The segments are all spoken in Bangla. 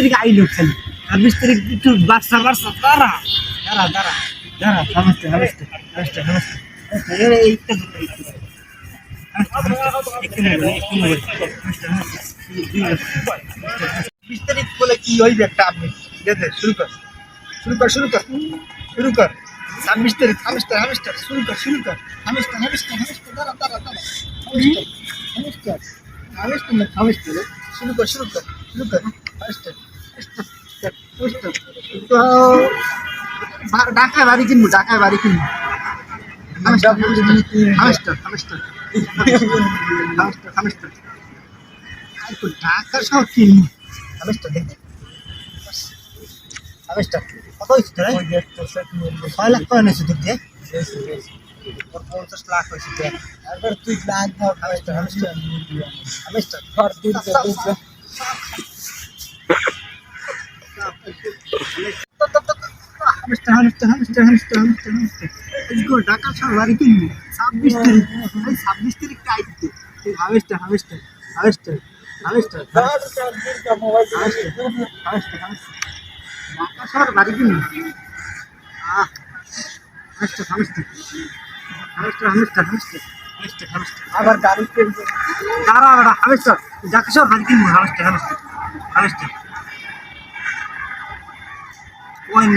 তারিখ আইলো খালি ছাব্বিশ তারিখ একটু বাচ্চা বাচ্চা দাঁড়া দাঁড়া দাঁড়া দাঁড়া এইটা এইটা বিশ তারিখ বলে কি হইবে একটা আপনি শুরু কর শুরু কর শুরু কর শুরু কর তারিখ হামিস্টার হামিস্টার শুরু কর শুরু কর হামিস্টার হামিস্টার হামিস্টার দাঁড়া দাঁড়া দাঁড়া হামিস্টার হামিস্টার হামিস্টার হামিস্টার শুরু কর শুরু কর শুরু কর হামিস্টার হামিস্টার তো ঢাকায় বাড়ি কিনবো, ঢাকায় বাড়ি কিনবো। ঢাকা সব কিনবো কত হয়েছে ছয় লাখ করে নিয়েছে তোর দিয়ে? পঞ্চাশ লাখ হয়েছে দেখ তুই লাখ ধর হামিস্টার হামিস্টার হামিস্টার হামিস্টার হামিস্টার হামিস্টার হামিস্টার গো ঢাকা বাড়ি কিনবি। ছাব্বিশ তারিখ এই ছাব্বিশ তারিখ টাইট দে হামিস্টার হামিস্টার হামিস্টার হামিস্টার হামিস্টার ঢাকা বাড়ি কিনবি আহ হামিস্টার হামিস্টার হামিস্টার হামিস্টার হামিস্টার আবার গাড়ি দাঁড়া বেটা হামিস্টার ঢাকা বাড়ি কিনবো হামিস্টার হামিস্টার হামিস্টার পয়েন্ট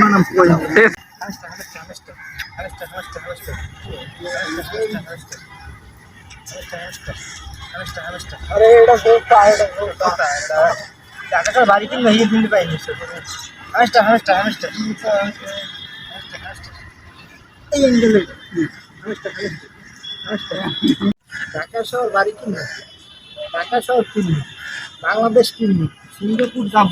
বাড়ি কিনতে বাড়ি কিনবে? বাংলাদেশ কিনবে? সিঙ্গাপুর দাম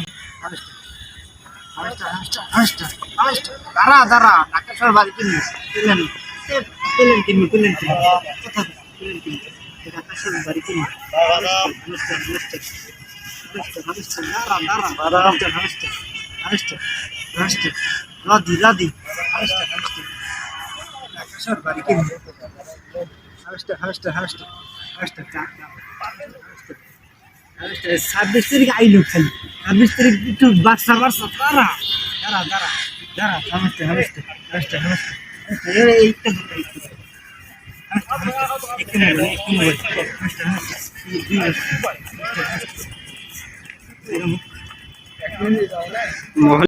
দাঁড়া দাঁড়া ডাক্তার সাহেব বাড়ি কিনে কিনলেন কিনলেন কিনবে কিনলেন কিনলেন কিনবে ডাক্তার সাহেব বাড়ি কিনে রাধি রাধি ডাক্তার সাহেব বাড়ি কিনবে হাসতে হাসতে হাসতে হাসতে ছাব্বিশ তারিখ আইলো খালি ছাব্বিশ তারিখ একটু বাচ্চা বাচ্চা তারা তারা তারা তারা হামেস্তে হামেস্তে হামেস্তে হামেস্তে মহল